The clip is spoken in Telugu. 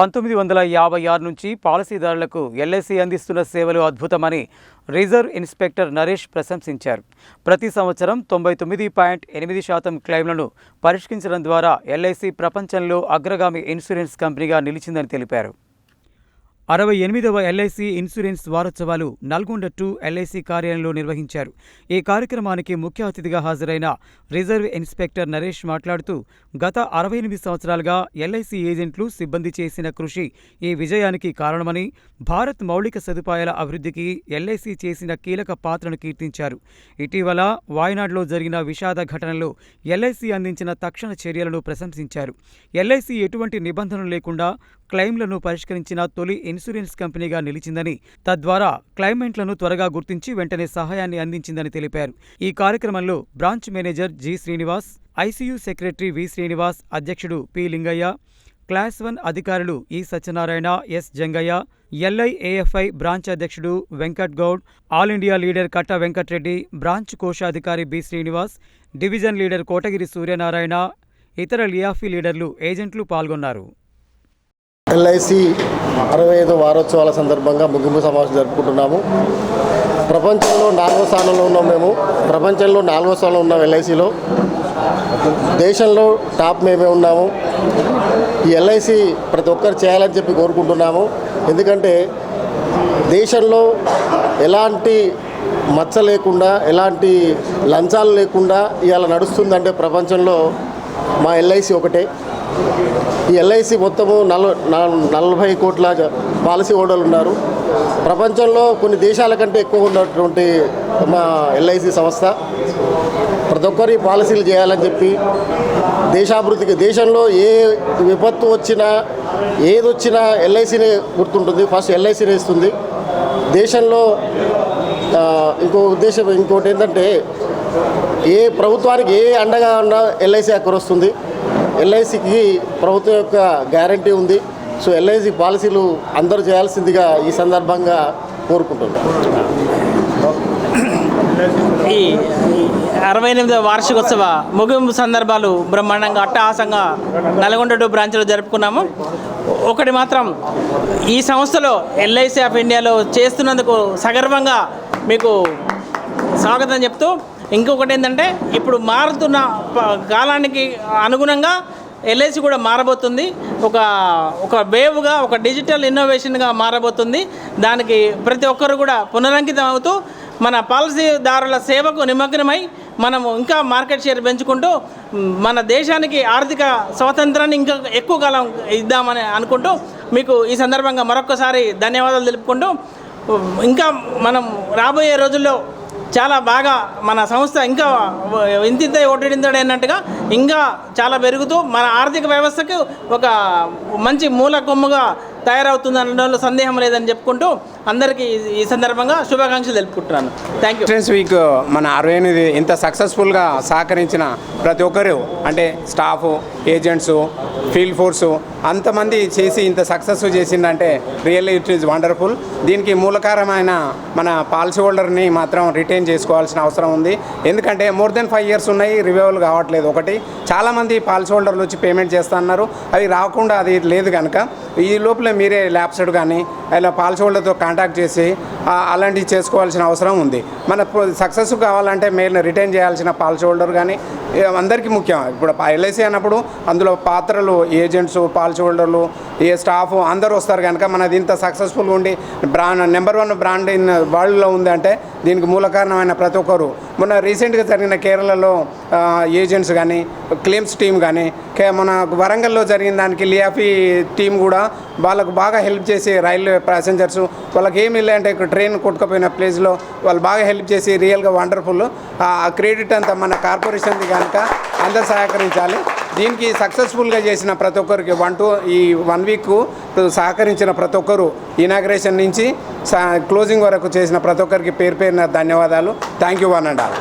పంతొమ్మిది వందల యాభై ఆరు నుంచి పాలసీదారులకు ఎల్ఐసి అందిస్తున్న సేవలు అద్భుతమని రిజర్వ్ ఇన్స్పెక్టర్ నరేష్ ప్రశంసించారు. ప్రతి సంవత్సరం తొంభై తొమ్మిది పాయింట్ ఎనిమిది శాతం క్లెయిమ్లను పరిష్కరించడం ద్వారా ఎల్ఐసి ప్రపంచంలో అగ్రగామి ఇన్సూరెన్స్ కంపెనీగా నిలిచిందని తెలిపారు. అరవై ఎనిమిదవ ఎల్ఐసి ఇన్సూరెన్స్ వారోత్సవాలు నల్గొండ టూ ఎల్ఐసి కార్యాలయంలో నిర్వహించారు. ఈ కార్యక్రమానికి ముఖ్య అతిథిగా హాజరైన రిజర్వ్ ఇన్స్పెక్టర్ నరేష్ మాట్లాడుతూ గత అరవై ఎనిమిది సంవత్సరాలుగా ఎల్ఐసి ఏజెంట్లు సిబ్బంది చేసిన కృషి ఈ విజయానికి కారణమని భారత్ మౌలిక సదుపాయాల అభివృద్ధికి ఎల్ఐసి చేసిన కీలక పాత్రను కీర్తించారు. ఇటీవల వాయనాడులో జరిగిన విషాద ఘటనలో ఎల్ఐసి అందించిన తక్షణ చర్యలను ప్రశంసించారు. ఎల్ఐసి ఎటువంటి నిబంధనలు లేకుండా క్లెయిమ్లను పరిష్కరించిన తొలి ఇన్సూరెన్స్ కంపెనీగా నిలిచిందని తద్వారా క్లైమెంట్లను త్వరగా గుర్తించి వెంటనే సహాయాన్ని అందించిందని తెలిపారు. ఈ కార్యక్రమంలో branch manager G Srinivas ICU secretary V Srinivas అధ్యక్షుడు పి లింగయ్య క్లాస్ వన్ అధికారులు E Satyanarayana S Jangaiah LIAFI branch అధ్యక్షుడు Venkat Goud all India leader Katta Venkatreddy branch కోశాధికారి B Srinivas division leader Kotagiri Suryanarayana ఇతర లియాఫీ లీడర్లు ఏజెంట్లు పాల్గొన్నారు. ఎల్ఐసి అరవై ఐదు వారోత్సవాల సందర్భంగా ముగింపు సమావేశం జరుపుకుంటున్నాము. ప్రపంచంలో నాలుగో స్థానంలో ఉన్నాం మేము. ప్రపంచంలో నాలుగో స్థానంలో ఉన్నాం ఎల్ఐసిలో. దేశంలో టాప్ మేమే ఉన్నాము. ఈ ఎల్ఐసి ప్రతి ఒక్కరు చేయాలని చెప్పి కోరుకుంటున్నాము. ఎందుకంటే దేశంలో ఎలాంటి మచ్చ లేకుండా ఎలాంటి లంచాలు లేకుండా ఇవాళ నడుస్తుందంటే ప్రపంచంలో మా ఎల్ఐసి ఒకటే. ఈ ఎల్ఐసి మొత్తము నలభై కోట్ల పాలసీ హోల్డర్లు ఉన్నారు. ప్రపంచంలో కొన్ని దేశాల కంటే ఎక్కువ ఉన్నటువంటి మా ఎల్ఐసి సంస్థ. ప్రతి ఒక్కరు పాలసీలు చేయాలని చెప్పి దేశాభివృద్ధికి దేశంలో ఏ విపత్తు వచ్చినా ఏది వచ్చినా ఎల్ఐసినే గుర్తుంటుంది ఫస్ట్ ఎల్ఐసినే ఇస్తుంది. దేశంలో ఇంకో ఉద్దేశం ఇంకోటి ఏంటంటే ఏ ప్రభుత్వానికి ఏ అండగా ఉన్నా ఎల్ఐసి అక్కడ వస్తుంది. ఎల్ఐసికి ప్రభుత్వం యొక్క గ్యారంటీ ఉంది. సో ఎల్ఐసి పాలసీలు అందరూ చేయాల్సిందిగా ఈ సందర్భంగా కోరుకుంటున్నాను. ఈ అరవై ఎనిమిదవ వార్షికోత్సవ ముగింపు సందర్భాలు బ్రహ్మాండంగా అట్టహాసంగా నల్గొండ టూ బ్రాంచ్లో జరుపుకున్నాము. ఒకటి మాత్రం ఈ సంస్థలో ఎల్ఐసి ఆఫ్ ఇండియాలో చేస్తున్నందుకు సగర్వంగా మీకు స్వాగతం చెప్తూ ఇంకొకటి ఏంటంటే ఇప్పుడు మారుతున్న కాలానికి అనుగుణంగా ఎల్ఐసి కూడా మారబోతుంది. ఒక ఒక వేవ్గా ఒక డిజిటల్ ఇన్నోవేషన్గా మారబోతుంది. దానికి ప్రతి ఒక్కరు కూడా పునరంకితం అవుతూ మన పాలసీదారుల సేవకు నిమగ్నమై మనము ఇంకా మార్కెట్ షేర్ పెంచుకుంటూ మన దేశానికి ఆర్థిక స్వాతంత్రాన్ని ఇంకా ఎక్కువ కాలం ఇద్దామని అనుకుంటూ మీకు ఈ సందర్భంగా మరొకసారి ధన్యవాదాలు తెలుపుకుంటూ ఇంకా మనం రాబోయే రోజుల్లో చాలా బాగా మన సంస్థ ఇంకా ఇంతింత ఒడ్డింతడు అన్నట్టుగా ఇంకా చాలా పెరుగుతూ మన ఆర్థిక వ్యవస్థకు ఒక మంచి మూల కొమ్ముగా తయారవుతుంది అనడంలో సందేహం లేదని చెప్పుకుంటూ అందరికీ ఈ- సందర్భంగా శుభాకాంక్షలు తెలుపుకుంటున్నాను. థ్యాంక్ యూ ఫ్రెండ్స్ వీక్ మన అరవై ఎనిమిది ఇంత సక్సెస్ఫుల్గా సహకరించిన ప్రతి ఒక్కరు అంటే స్టాఫ్ ఏజెంట్స్ ఫీల్డ్ ఫోర్సు అంతమంది చేసి ఇంత సక్సెస్ చేసిందంటే రియల్లీ ఇట్ ఈజ్ వండర్ఫుల్ దీనికి మూలకారమైన మన పాలసీ హోల్డర్ని మాత్రం రిటైన్ చేసుకోవాల్సిన అవసరం ఉంది. ఎందుకంటే మోర్ దెన్ ఫైవ్ ఇయర్స్ ఉన్నాయి రివైవల్ కావట్లేదు ఒకటి. చాలామంది పాలసీ హోల్డర్లు వచ్చి పేమెంట్ చేస్తున్నారు. అవి రాకుండా అది లేదు కనుక ఈ లోపల మీరే ల్యాబ్సెడ్ కానీ ఇలా పాలసీ హోల్డర్తో కాంటాక్ట్ చేసి అలాంటివి చేసుకోవాల్సిన అవసరం ఉంది. మన సక్సెస్ కావాలంటే మెయిన్ రిటైన్ చేయాల్సిన పాలసీ హోల్డర్ కానీ అందరికీ ముఖ్యం. ఇప్పుడు ఎల్ఐసి అన్నప్పుడు అందులో పాత్రలు ఏజెంట్స్ పాలసీ హోల్డర్లు ఏ స్టాఫ్ అందరూ వస్తారు కనుక మనది ఇంత సక్సెస్ఫుల్గా ఉండి brand number one brand in వరల్డ్లో ఉంది అంటే దీనికి మూల కారణమైన ప్రతి ఒక్కరు మొన్న రీసెంట్గా జరిగిన కేరళలో ఏజెంట్స్ కానీ క్లెయిమ్స్ టీం కానీ మన వరంగల్లో జరిగిన దానికి లియాఫీ టీం కూడా వాళ్ళకు బాగా హెల్ప్ చేసి రైల్వే ప్యాసింజర్స్ వాళ్ళకి ఏమి లేదంటే ఇక్కడ ట్రైన్ కొట్టుకుపోయిన ప్లేస్లో వాళ్ళు బాగా హెల్ప్ చేసి రియల్గా వండర్ఫుల్. ఆ క్రెడిట్ అంతా మన కార్పొరేషన్ది కనుక అందరు సహకరించాలి. దీనికి సక్సెస్ఫుల్గా చేసిన ప్రతి ఒక్కరికి వన్ టూ ఈ వన్ వీక్ సహకరించిన ప్రతి ఒక్కరు ఇనాగ్రేషన్ నుంచి క్లోజింగ్ వరకు చేసిన ప్రతి ఒక్కరికి పేరు పేరున ధన్యవాదాలు. Thank you one and all.